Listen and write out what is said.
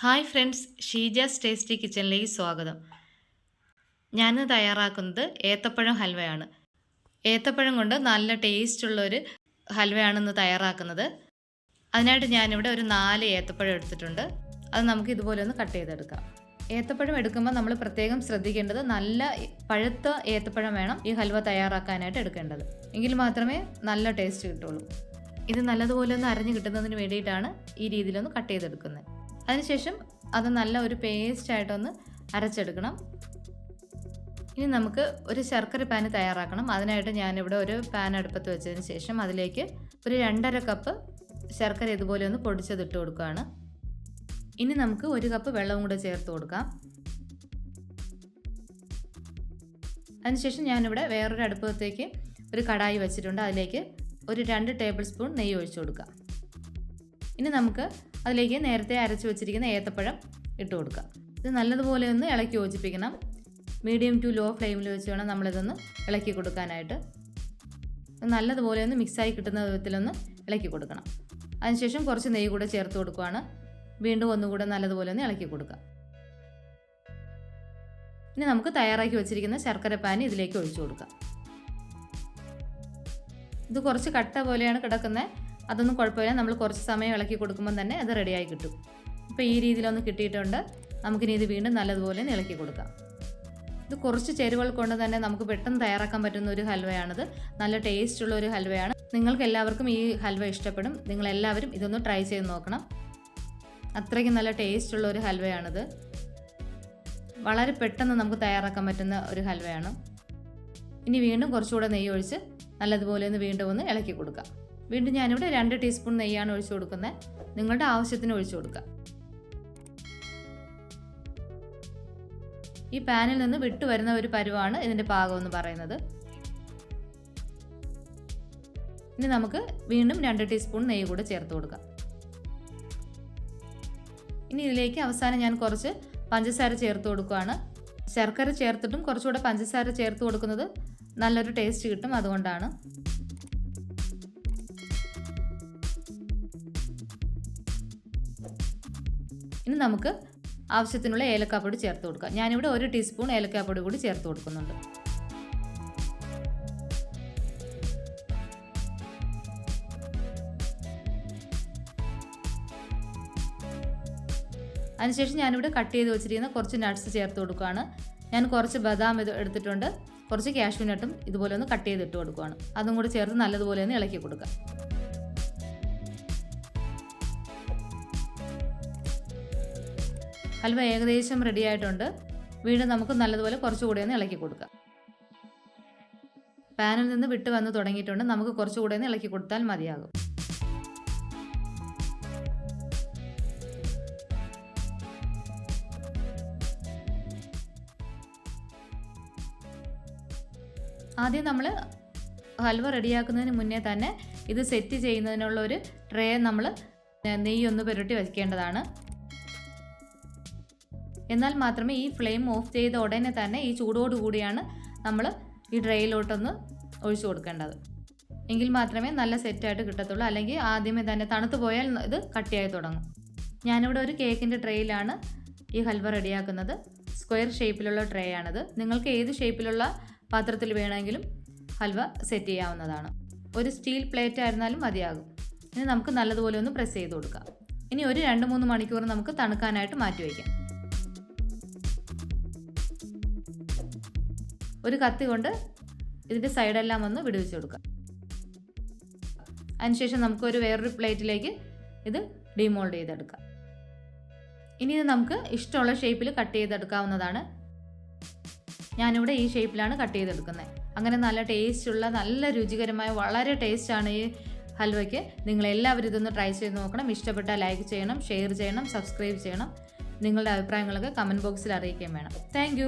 Hi friends Sheeja's tasty കിച്ചണിലേക്ക് സ്വാഗതം. ഞാൻ തയ്യാറാക്കുന്നത് ഏത്തപ്പഴം ഹൽവയാണ്. ഏത്തപ്പഴം കൊണ്ട് നല്ല ടേസ്റ്റുള്ളൊരു ഹൽവയാണ് ഇന്ന് തയ്യാറാക്കുന്നത്. അതിനായിട്ട് ഞാനിവിടെ ഒരു നാല് ഏത്തപ്പഴം എടുത്തിട്ടുണ്ട്. അത് നമുക്ക് ഇതുപോലെ ഒന്ന് കട്ട് ചെയ്തെടുക്കാം. ഏത്തപ്പഴം എടുക്കുമ്പോൾ നമ്മൾ പ്രത്യേകം ശ്രദ്ധിക്കേണ്ടത് നല്ല പഴുത്ത ഏത്തപ്പഴം വേണം ഈ ഹൽവ തയ്യാറാക്കാനായിട്ട് എടുക്കേണ്ടത്. എങ്കിൽ മാത്രമേ നല്ല ടേസ്റ്റ് കിട്ടുള്ളൂ. ഇത് നല്ലതുപോലെ ഒന്ന് അരഞ്ഞു കിട്ടുന്നതിന് വേണ്ടിയിട്ടാണ് ഈ രീതിയിലൊന്ന് കട്ട് ചെയ്തെടുക്കുന്നത്. അതിനുശേഷം അത് നല്ല ഒരു പേസ്റ്റ് ആയിട്ടൊന്ന് അരച്ചെടുക്കണം. ഇനി നമുക്ക് ഒരു ശർക്കര പാൻ തയ്യാറാക്കണം. അതിനായിട്ട് ഞാനിവിടെ ഒരു പാൻ അടുപ്പത്ത് വെച്ചതിന് ശേഷം അതിലേക്ക് ഒരു രണ്ടര കപ്പ് ശർക്കര ഇതുപോലെ ഒന്ന് പൊടിച്ചതിട്ട് കൊടുക്കുകയാണ്. ഇനി നമുക്ക് ഒരു കപ്പ് വെള്ളവും കൂടെ ചേർത്ത് കൊടുക്കാം. അതിനുശേഷം ഞാനിവിടെ വേറൊരു അടുപ്പത്തേക്ക് ഒരു കടായി വെച്ചിട്ടുണ്ട്. അതിലേക്ക് ഒരു രണ്ട് ടേബിൾ സ്പൂൺ നെയ്യ് ഒഴിച്ചു കൊടുക്കാം. ഇനി നമുക്ക് അതിലേക്ക് നേരത്തെ അരച്ച് വെച്ചിരിക്കുന്ന ഏത്തപ്പഴം ഇട്ട് കൊടുക്കുക. ഇത് നല്ലതുപോലെ ഒന്ന് ഇളക്കി യോജിപ്പിക്കണം. മീഡിയം ടു ലോ ഫ്ലെയിമിൽ വെച്ച് വേണം നമ്മളിതൊന്ന് ഇളക്കി കൊടുക്കാനായിട്ട്. നല്ലതുപോലെ ഒന്ന് മിക്സായി കിട്ടുന്ന വിധത്തിലൊന്ന് ഇളക്കി കൊടുക്കണം. അതിനുശേഷം കുറച്ച് നെയ്യ് കൂടെ ചേർത്ത് കൊടുക്കുകയാണ് വീണ്ടും ഒന്നുകൂടെ നല്ലതുപോലെ ഒന്ന് ഇളക്കി കൊടുക്കുക. ഇനി നമുക്ക് തയ്യാറാക്കി വെച്ചിരിക്കുന്ന ശർക്കര പാനി ഇതിലേക്ക് ഒഴിച്ചു കൊടുക്കാം. ഇത് കുറച്ച് കട്ട പോലെയാണ് കിടക്കുന്നത്. അതൊന്നും കുഴപ്പമില്ല. നമ്മൾ കുറച്ച് സമയം ഇളക്കി കൊടുക്കുമ്പോൾ തന്നെ അത് റെഡിയായി കിട്ടും. ഇപ്പോൾ ഈ രീതിയിലൊന്ന് കിട്ടിയിട്ടുണ്ട്. നമുക്കിനി ഇത് വീണ്ടും നല്ലതുപോലെ ഇളക്കി കൊടുക്കാം. ഇത് കുറച്ച് ചേരുവകൾ കൊണ്ട് തന്നെ നമുക്ക് പെട്ടെന്ന് തയ്യാറാക്കാൻ പറ്റുന്ന ഒരു ഹൽവയാണിത്. നല്ല ടേസ്റ്റ് ഉള്ള ഒരു ഹൽവയാണ്. നിങ്ങൾക്ക് എല്ലാവർക്കും ഈ ഹൽവ ഇഷ്ടപ്പെടും. നിങ്ങൾ എല്ലാവരും ഇതൊന്ന് ട്രൈ ചെയ്ത് നോക്കണം. അത്രയ്ക്ക് നല്ല ടേസ്റ്റ് ഉള്ള ഒരു ഹൽവയാണിത്. വളരെ പെട്ടെന്ന് നമുക്ക് തയ്യാറാക്കാൻ പറ്റുന്ന ഒരു ഹൽവയാണ്. ഇനി വീണ്ടും കുറച്ചുകൂടെ നെയ്യ് ഒഴിച്ച് നല്ലതുപോലെ ഒന്ന് വീണ്ടും ഒന്ന് ഇളക്കി കൊടുക്കാം. വീണ്ടും ഞാനിവിടെ രണ്ട് ടീസ്പൂൺ നെയ്യാണ് ഒഴിച്ചു കൊടുക്കുന്നത്. നിങ്ങളുടെ ആവശ്യത്തിന് ഒഴിച്ചു കൊടുക്കുക ഈ പാനിൽ നിന്ന് വിട്ടു വരുന്ന ഒരു പരുവാണ് ഇതിന്റെ പാകം എന്ന് പറയുന്നത്. ഇനി നമുക്ക് വീണ്ടും രണ്ട് ടീസ്പൂൺ നെയ്യ് കൂടെ ചേർത്ത് കൊടുക്കാം. ഇനി ഇതിലേക്ക് അവസാനം ഞാൻ കുറച്ച് പഞ്ചസാര ചേർത്ത് കൊടുക്കുകയാണ് ശർക്കര ചേർത്തിട്ടും കുറച്ചുകൂടെ പഞ്ചസാര ചേർത്ത് കൊടുക്കുന്നത് നല്ലൊരു ടേസ്റ്റ് കിട്ടും അതുകൊണ്ടാണ്. ഇനി നമുക്ക് ആവശ്യത്തിനുള്ള ഏലക്കാപ്പൊടി ചേർത്ത് കൊടുക്കാം. ഞാനിവിടെ ഒരു ടീസ്പൂൺ ഏലക്കാപ്പൊടി കൂടി ചേർത്ത് കൊടുക്കുന്നുണ്ട്. അതിനുശേഷം ഞാനിവിടെ കട്ട് ചെയ്ത് വെച്ചിരിക്കുന്ന കുറച്ച് നട്ട്സ് ചേർത്ത് കൊടുക്കുകയാണ്. ഞാൻ കുറച്ച് ബദാം ഇത് എടുത്തിട്ടുണ്ട്. കുറച്ച് കാഷ്യൂ നട്ടും ഇതുപോലെ ഒന്ന് കട്ട് ചെയ്തിട്ട് കൊടുക്കുകയാണ്. അതും കൂടി ചേർത്ത് നല്ലതുപോലെ ഒന്ന് ഇളക്കി കൊടുക്കുക ഹൽവ ഏകദേശം റെഡി ആയിട്ടുണ്ട്. വീണ്ടും നമുക്ക് നല്ലതുപോലെ കുറച്ചുകൂടി ഒന്ന് ഇളക്കി കൊടുക്കാം. പാനിൽ നിന്ന് വിട്ട് വന്ന് തുടങ്ങിയിട്ടുണ്ട്. നമുക്ക് കുറച്ചുകൂടി ഒന്ന് ഇളക്കി കൊടുത്താൽ മതിയാകും. ആദ്യം നമ്മൾ ഹൽവ റെഡിയാക്കുന്നതിന് മുന്നേ തന്നെ ഇത് സെറ്റ് ചെയ്യുന്നതിനുള്ള ഒരു ട്രേ നമ്മൾ നെയ്യൊന്ന് പുരട്ടി വയ്ക്കേണ്ടതാണ്. എന്നാൽ മാത്രമേ ഈ ഫ്ലെയിം ഓഫ് ചെയ്ത ഉടനെ തന്നെ ഈ ചൂടോടുകൂടിയാണ് നമ്മൾ ഈ ഡ്രൈയിലോട്ടൊന്ന് ഒഴിച്ചു കൊടുക്കേണ്ടത്. എങ്കിൽ മാത്രമേ നല്ല സെറ്റായിട്ട് കിട്ടത്തുള്ളൂ. അല്ലെങ്കിൽ ആദ്യമേ തന്നെ തണുത്തു പോയാൽ ഇത് കട്ടിയായി തുടങ്ങും. ഞാനിവിടെ ഒരു കേക്കിന്റെ ട്രേയിലാണ് ഈ ഹൽവ റെഡിയാക്കുന്നത്. സ്ക്വയർ ഷേപ്പിലുള്ള ട്രേ ആണിത് നിങ്ങൾക്ക് ഏത് ഷേപ്പിലുള്ള പാത്രത്തിൽ വേണമെങ്കിലും ഹൽവ സെറ്റ് ചെയ്യാവുന്നതാണ്. ഒരു സ്റ്റീൽ പ്ലേറ്റ് ആയിരുന്നാലും മതിയാകും. ഇനി നമുക്ക് നല്ലതുപോലെ ഒന്ന് പ്രസ് ചെയ്ത് കൊടുക്കാം. ഇനി ഒരു രണ്ട് മൂന്ന് മണിക്കൂർ നമുക്ക് തണുക്കാനായിട്ട് മാറ്റി വയ്ക്കാം. ഒരു കത്തി കൊണ്ട് ഇതിന്റെ സൈഡെല്ലാം ഒന്ന് വിടുവിച്ച് കൊടുക്കാം അതിനുശേഷം നമുക്കൊരു വേറൊരു പ്ലേറ്റിലേക്ക് ഇത് ഡിമോൾഡ് ചെയ്തെടുക്കാം. ഇനി ഇത് നമുക്ക് ഇഷ്ടമുള്ള ഷേപ്പിൽ കട്ട് ചെയ്തെടുക്കാവുന്നതാണ്. ഞാനിവിടെ ഈ ഷേപ്പിലാണ് കട്ട് ചെയ്തെടുക്കുന്നത്. അങ്ങനെ നല്ല ടേസ്റ്റുള്ള നല്ല രുചികരമായ വളരെ ടേസ്റ്റാണ് ഈ ഹൽവയ്ക്ക്. നിങ്ങളെല്ലാവരും ഇതൊന്ന് ട്രൈ ചെയ്ത് നോക്കണം. ഇഷ്ടപ്പെട്ടാൽ ലൈക്ക് ചെയ്യണം ഷെയർ ചെയ്യണം സബ്സ്ക്രൈബ് ചെയ്യണം. നിങ്ങളുടെ അഭിപ്രായങ്ങളൊക്കെ കമന്റ് ബോക്സിൽ അറിയിക്കുകയും വേണം. താങ്ക്